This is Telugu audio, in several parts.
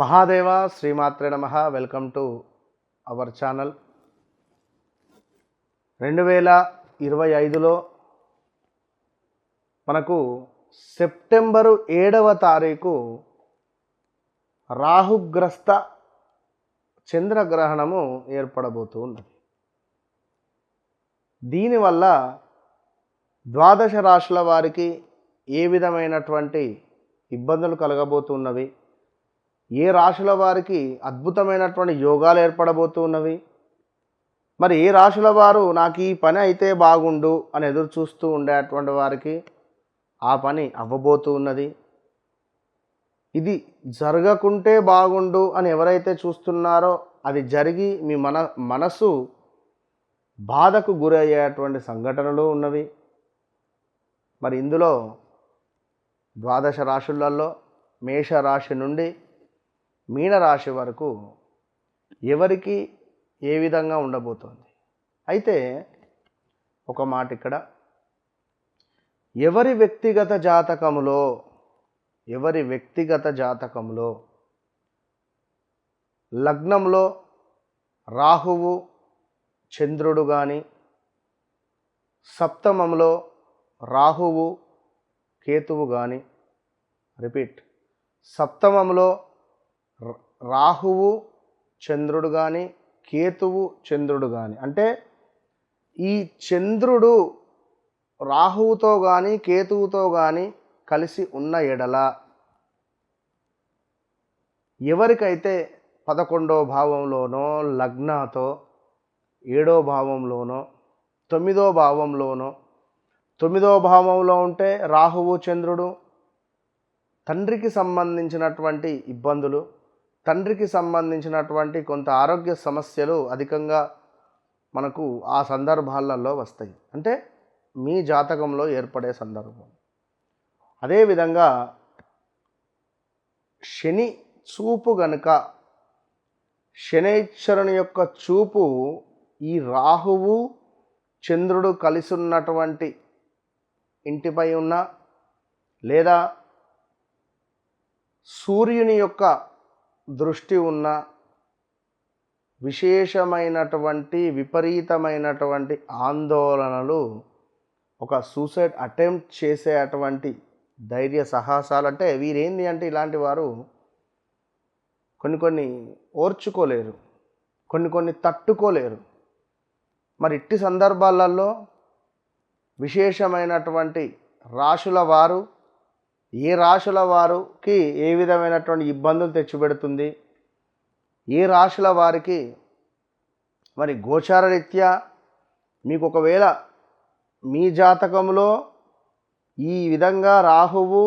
మహాదేవ శ్రీమాత్రే నమ. Welcome to our channel. రెండు వేల ఇరవై ఐదులో మనకు సెప్టెంబరు ఏడవ తారీఖు రాహుగ్రస్త చంద్రగ్రహణము ఏర్పడబోతూ ఉన్నది. దీనివల్ల ద్వాదశ రాశుల వారికి ఏ విధమైనటువంటి ఇబ్బందులు కలగబోతున్నవి? ఏ రాశుల వారికి అద్భుతమైనటువంటి యోగాలు ఏర్పడబోతున్నవి మరి ఏ రాశుల వారు నాకు ఈ పని అయితే బాగుండు అని ఎదురు చూస్తూ ఉండేటువంటి వారికి ఆ పని అవ్వబోతూ ఉన్నది? ఇది జరగకుంటే బాగుండు అని ఎవరైతే చూస్తున్నారో అది జరిగి మీ మన మనసు బాధకు గురయ్యేటువంటి సంఘటనలు ఉన్నవి. మరి ఇందులో ద్వాదశ రాశులలో మేషరాశి నుండి మీనరాశి వరకు ఎవరికి ఏ విధంగా ఉండబోతోంది? అయితే ఒక మాట ఇక్కడ. ఎవరి వ్యక్తిగత జాతకములో ఎవరి వ్యక్తిగత జాతకంలో లగ్నంలో రాహువు చంద్రుడు కానీ సప్తమంలో రాహువు కేతువు కానీ రిపీట్ సప్తమంలో రాహువు చంద్రుడు కానీ కేతువు చంద్రుడు కానీ అంటే ఈ చంద్రుడు రాహువుతో కానీ కేతువుతో కానీ కలిసి ఉన్న ఎడల ఎవరికైతే పదకొండో భావంలోనో లగ్నతో ఏడో భావంలోనో తొమ్మిదో భావంలోనో తొమ్మిదో భావంలో ఉంటే రాహువు చంద్రుడు తండ్రికి సంబంధించినటువంటి ఇబ్బందులు తండ్రికి సంబంధించినటువంటి కొంత ఆరోగ్య సమస్యలు అధికంగా మనకు ఆ సందర్భాలలో వస్తాయి. అంటే మీ జాతకంలో ఏర్పడే సందర్భం. అదేవిధంగా శని చూపు గనుక శనేశ్వరుని యొక్క చూపు ఈ రాహువు చంద్రుడు కలిసి ఉన్నటువంటి ఇంటిపై ఉన్న లేదా సూర్యుని యొక్క దృష్టి ఉన్న విశేషమైనటువంటి విపరీతమైనటువంటి ఆందోళనలు ఒక సూసైడ్ అటెంప్ట్ చేసే అటువంటి ధైర్య సాహసాలు. అంటే వీరేంది అంటే ఇలాంటి వారు కొన్ని కొన్ని ఓర్చుకోలేరు కొన్ని కొన్ని తట్టుకోలేరు. మరి ఇట్టి సందర్భాలలో విశేషమైనటువంటి రాశుల వారు ఏ రాశుల వారికి ఏ విధమైనటువంటి ఇబ్బందులు తెచ్చిపెడుతుంది? ఏ రాశుల వారికి మరి గోచార రీత్యా మీకు ఒకవేళ మీ జాతకంలో ఈ విధంగా రాహువు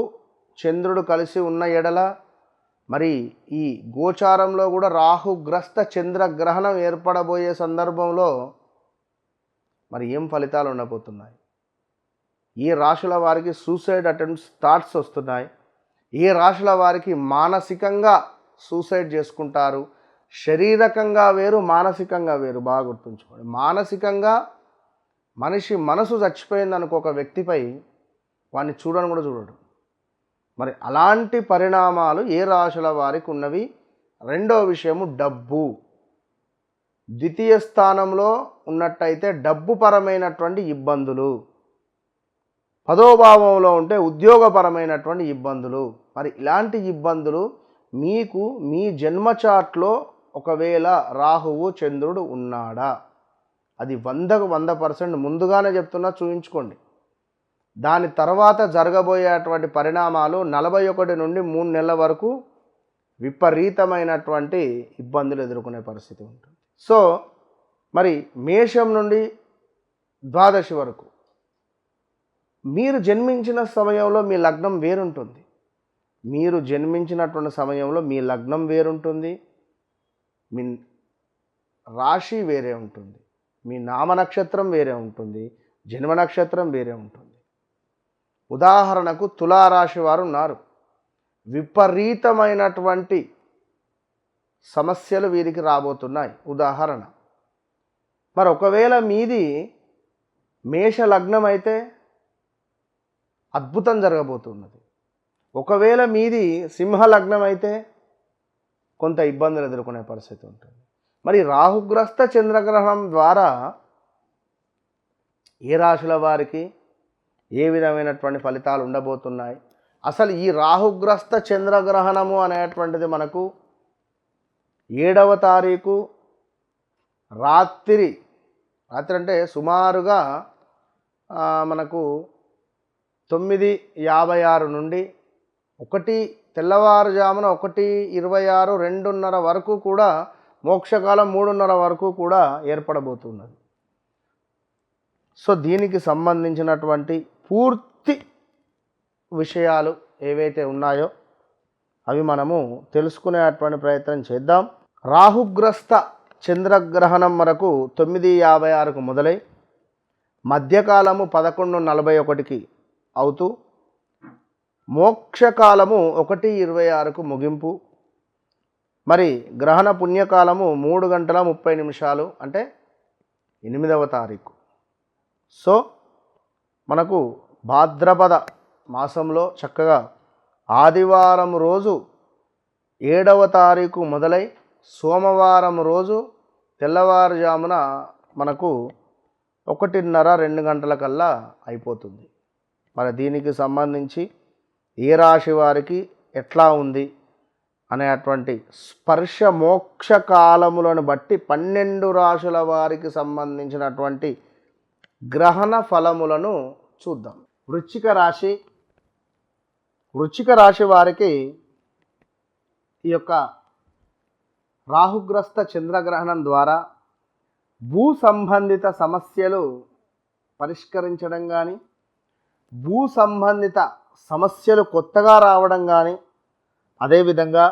చంద్రుడు కలిసి ఉన్న ఎడల మరి ఈ గోచారంలో కూడా రాహుగ్రస్త చంద్రగ్రహణం ఏర్పడబోయే సందర్భంలో మరి ఏం ఫలితాలు ఉండబోతున్నాయి? ఈ రాశుల వారికి సూసైడ్ అటెంప్ట్స్ థాట్స్ వస్తున్నాయి. ఏ రాశుల వారికి మానసికంగా సూసైడ్ చేసుకుంటారు. శారీరకంగా వేరు మానసికంగా వేరు. బాగా గుర్తుంచుకోండి. మానసికంగా మనిషి మనసు చచ్చిపోయింది అనుకో ఒక వ్యక్తిపై వాడిని చూడని కూడా చూడడు. మరి అలాంటి పరిణామాలు ఏ రాశుల వారికి ఉన్నవి? రెండో విషయము డబ్బు. ద్వితీయ స్థానంలో ఉన్నట్టయితే డబ్బు పరమైనటువంటి ఇబ్బందులు. పదోభావంలో ఉంటే ఉద్యోగపరమైనటువంటి ఇబ్బందులు. మరి ఇలాంటి ఇబ్బందులు మీకు మీ జన్మ చాట్లో ఒకవేళ రాహువు చంద్రుడు ఉన్నాడా? అది వందకు వంద పర్సెంట్ ముందుగానే చెప్తున్నా చూయించుకోండి. దాని తర్వాత జరగబోయేటువంటి పరిణామాలు నలభై ఒకటి నుండి మూడు నెలల వరకు విపరీతమైనటువంటి ఇబ్బందులు ఎదుర్కొనే పరిస్థితి ఉంటుంది. సో మరి మేషం నుండి ద్వాదశి వరకు మీరు జన్మించిన సమయంలో మీ లగ్నం వేరుంటుంది. మీరు జన్మించినటువంటి సమయంలో మీ లగ్నం వేరుంటుంది. మీ రాశి వేరే ఉంటుంది. మీ నామ నక్షత్రం వేరే ఉంటుంది. జన్మ నక్షత్రం వేరే ఉంటుంది. ఉదాహరణకు తులారాశి వారు ఉన్నారు. విపరీతమైనటువంటి సమస్యలు వీరికి రాబోతున్నాయి. ఉదాహరణ. మరి ఒకవేళ మీది మేష లగ్నం అయితే అద్భుతం జరగబోతున్నది. ఒకవేళ మీది సింహ లగ్నం అయితే కొంత ఇబ్బందులు ఎదుర్కొనే పరిస్థితి ఉంటుంది. మరి రాహుగ్రస్త చంద్రగ్రహణం ద్వారా ఏ రాశుల వారికి ఏ విధమైనటువంటి ఫలితాలు ఉండబోతున్నాయి? అసలు ఈ రాహుగ్రస్త చంద్రగ్రహణము అనేటువంటిది మనకు ఏడవ తారీఖు రాత్రి రాత్రి అంటే సుమారుగా మనకు తొమ్మిది యాభై ఆరు నుండి ఒకటి తెల్లవారుజామున ఒకటి ఇరవై ఆరు రెండున్నర వరకు కూడా మోక్షకాలం మూడున్నర వరకు కూడా ఏర్పడబోతున్నది. సో దీనికి సంబంధించినటువంటి పూర్తి విషయాలు ఏవైతే ఉన్నాయో అవి మనము తెలుసుకునేటువంటి ప్రయత్నం చేద్దాం. రాహుగ్రస్త చంద్రగ్రహణం వరకు తొమ్మిది యాభై ఆరుకు మొదలై మధ్యకాలము పదకొండు నలభై ఒకటికి అవుతూ మోక్షకాలము ఒకటి ఇరవై ఆరుకు ముగింపు. మరి గ్రహణ పుణ్యకాలము మూడు గంటల ముప్పై నిమిషాలు అంటే ఎనిమిదవ తారీఖు. సో మనకు భాద్రపద మాసంలో చక్కగా ఆదివారం రోజు ఏడవ తారీఖు మొదలై సోమవారం రోజు తెల్లవారుజామున మనకు ఒకటిన్నర రెండు గంటల కల్లా అయిపోతుంది. మరి దీనికి సంబంధించి ఏ రాశి వారికి ఎట్లా ఉంది అనేటువంటి స్పర్శ మోక్ష కాలములను బట్టి పన్నెండు రాశుల వారికి సంబంధించినటువంటి గ్రహణ ఫలములను చూద్దాం. వృచ్చిక రాశి వృచ్చిక రాశి వారికి ఈ యొక్క రాహుగ్రస్త చంద్రగ్రహణం ద్వారా భూ సంబంధిత సమస్యలు పరిష్కరించడం కానీ భూ సంబంధిత సమస్యలు కొత్తగా రావడం కానీ అదేవిధంగా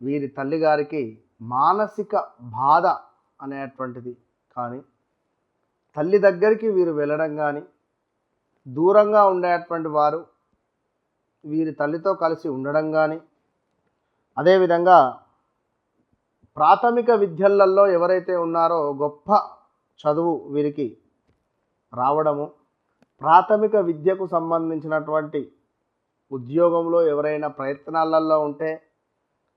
వీరి తల్లిగారికి మానసిక బాధ అనేటువంటిది కానీ తల్లి దగ్గరికి వీరు వెళ్ళడం కానీ దూరంగా ఉండేటువంటి వారు వీరి తల్లితో కలిసి ఉండడం కానీ అదేవిధంగా ప్రాథమిక విద్యలలో ఎవరైతే ఉన్నారో గొప్ప చదువు వీరికి రావడము ప్రాథమిక విద్యకు సంబంధించినటువంటి ఉద్యోగంలో ఎవరైనా ప్రయత్నాలలో ఉంటే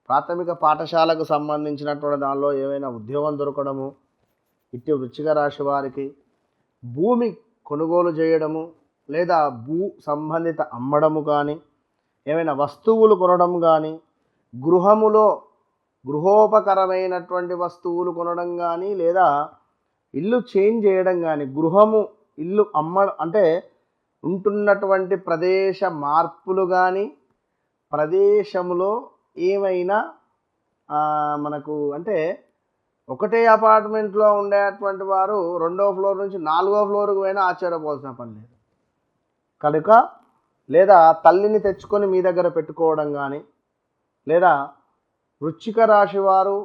ప్రాథమిక పాఠశాలకు సంబంధించినటువంటి దానిలో ఏమైనా ఉద్యోగం దొరకడము ఇట్టి వృచ్చిక రాశి వారికి భూమి కొనుగోలు చేయడము లేదా భూ సంబంధిత అమ్మడము కానీ ఏమైనా వస్తువులు కొనడం కానీ గృహములో గృహోపకరమైనటువంటి వస్తువులు కొనడం కానీ లేదా ఇల్లు చేంజ్ చేయడం కానీ గృహము ఇల్లు అమ్మడం అంటే ఉంటున్నటువంటి ప్రదేశ మార్పులు కానీ ప్రదేశంలో ఏమైనా మనకు అంటే ఒకటే అపార్ట్మెంట్లో ఉండేటువంటి వారు రెండో ఫ్లోర్ నుంచి నాలుగో ఫ్లోర్కి పోయినా ఆశ్చర్యపోవాల్సిన పని లేదు. కనుక లేదా తల్లిని తెచ్చుకొని మీ దగ్గర పెట్టుకోవడం కానీ లేదా వృచ్చిక రాశి వారు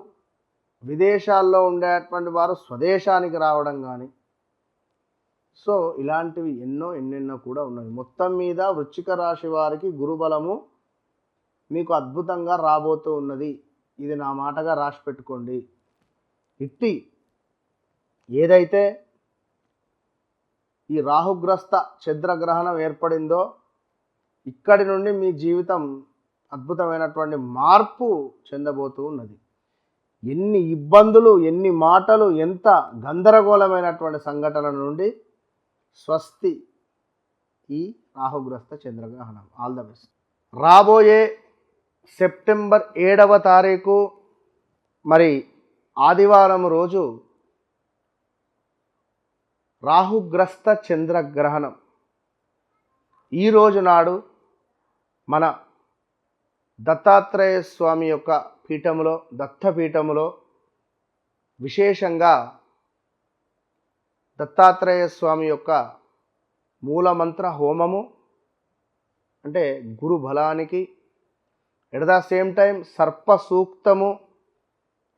విదేశాల్లో ఉండేటువంటి వారు స్వదేశానికి రావడం కానీ సో ఇలాంటివి ఎన్నో ఎన్నెన్నో కూడా ఉన్నాయి. మొత్తం మీద వృశ్చిక రాశి వారికి గురుబలము మీకు అద్భుతంగా రాబోతూ ఉన్నది. ఇది నా మాటగా రాసి పెట్టుకోండి. ఇట్టి ఏదైతే ఈ రాహుగ్రస్త చంద్రగ్రహణం ఏర్పడిందో ఇక్కడి నుండి మీ జీవితం అద్భుతమైనటువంటి మార్పు చెందబోతూ ఉన్నది. ఎన్ని ఇబ్బందులు ఎన్ని మాటలు ఎంత గందరగోళమైనటువంటి సంఘటనల నుండి స్వస్తి ఈ రాహుగ్రస్త చంద్రగ్రహణం. ఆల్ ద బెస్ట్ రాబోయే సెప్టెంబర్ ఏడవ తారీఖు మరి ఆదివారం రోజు రాహుగ్రస్త చంద్రగ్రహణం. ఈ రోజు నాడు మన దత్తాత్రేయ స్వామి యొక్క పీఠములో దత్తపీఠములో విశేషంగా దత్తాత్రేయ స్వామి యొక్క మూలమంత్ర హోమము అంటే గురు బలానికి. ఎట్ ద సేమ్ టైం సర్ప సూక్తము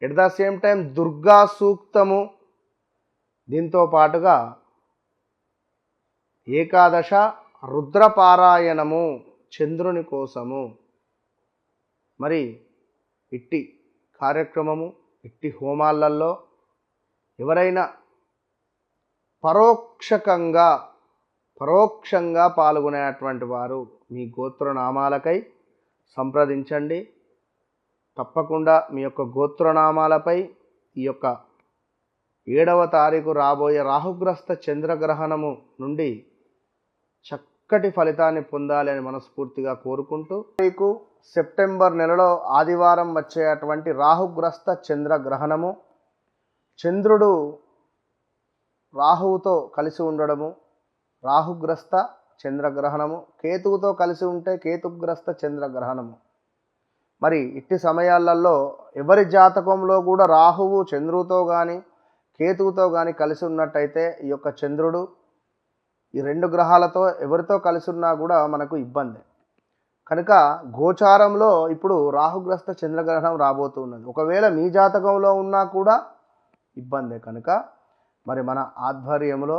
at the same time Durga సూక్తము. దీంతో పాటుగా ఏకాదశ రుద్రపారాయణము చంద్రుని కోసము. మరి ఇట్టి కార్యక్రమము ఇట్టి హోమాలలో ఎవరైనా పరోక్షకంగా పరోక్షంగా పాల్గొనేటువంటి వారు మీ గోత్రనామాలకై సంప్రదించండి. తప్పకుండా మీ యొక్క గోత్రనామాలపై ఈ యొక్క ఏడవ తారీఖు రాబోయే రాహుగ్రస్త చంద్రగ్రహణము నుండి చక్కటి ఫలితాన్ని పొందాలి అని మనస్ఫూర్తిగా కోరుకుంటూ మీకు సెప్టెంబర్ నెలలో ఆదివారం వచ్చేటువంటి రాహుగ్రస్త చంద్రగ్రహణము. చంద్రుడు రాహువుతో కలిసి ఉండడము రాహుగ్రస్త చంద్రగ్రహణము కేతువుతో కలిసి ఉంటే కేతుగ్రస్త చంద్రగ్రహణము. మరి ఇట్టి సమయాలలో ఎవరి జాతకంలో కూడా రాహువు చంద్రుతో కానీ కేతువుతో కానీ కలిసి ఉన్నట్టయితే ఈ యొక్క చంద్రుడు ఈ రెండు గ్రహాలతో ఎవరితో కలిసి ఉన్నా కూడా మనకు ఇబ్బంది. కనుక గోచారంలో ఇప్పుడు రాహుగ్రస్త చంద్రగ్రహణం రాబోతున్నది. ఒకవేళ మీ జాతకంలో ఉన్నా కూడా ఇబ్బందే. కనుక మరి మన ఆధ్వర్యంలో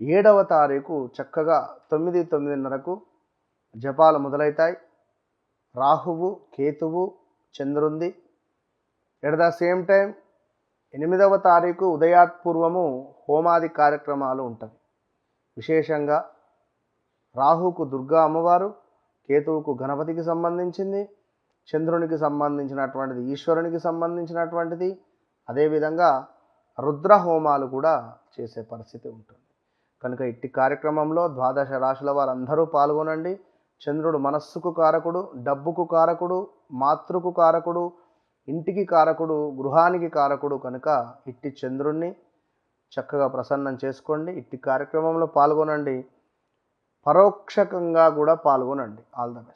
ఏడవ తారీఖు చక్కగా తొమ్మిది తొమ్మిదిన్నరకు జపాలు మొదలవుతాయి రాహువు కేతువు చంద్రుంది. ఎట్ ద సేమ్ టైం ఎనిమిదవ తారీఖు ఉదయాత్పూర్వము హోమాది కార్యక్రమాలు ఉంటాయి విశేషంగా రాహుకు దుర్గా అమ్మవారు కేతువుకు గణపతికి సంబంధించింది చంద్రునికి సంబంధించినటువంటిది ఈశ్వరునికి సంబంధించినటువంటిది. అదేవిధంగా రుద్ర హోమాలు కూడా చేసే పరిస్థితి ఉంటుంది. కనుక ఇట్టి కార్యక్రమంలో ద్వాదశ రాశుల వారందరూ పాల్గొనండి. చంద్రుడు మనస్సుకు కారకుడు డబ్బుకు కారకుడు మాతృకు కారకుడు ఇంటికి కారకుడు గృహానికి కారకుడు కనుక ఇట్టి చంద్రుణ్ణి చక్కగా ప్రసన్నం చేసుకోండి. ఇట్టి కార్యక్రమంలో పాల్గొనండి. పరోక్షకంగా కూడా పాల్గొనండి. All the best.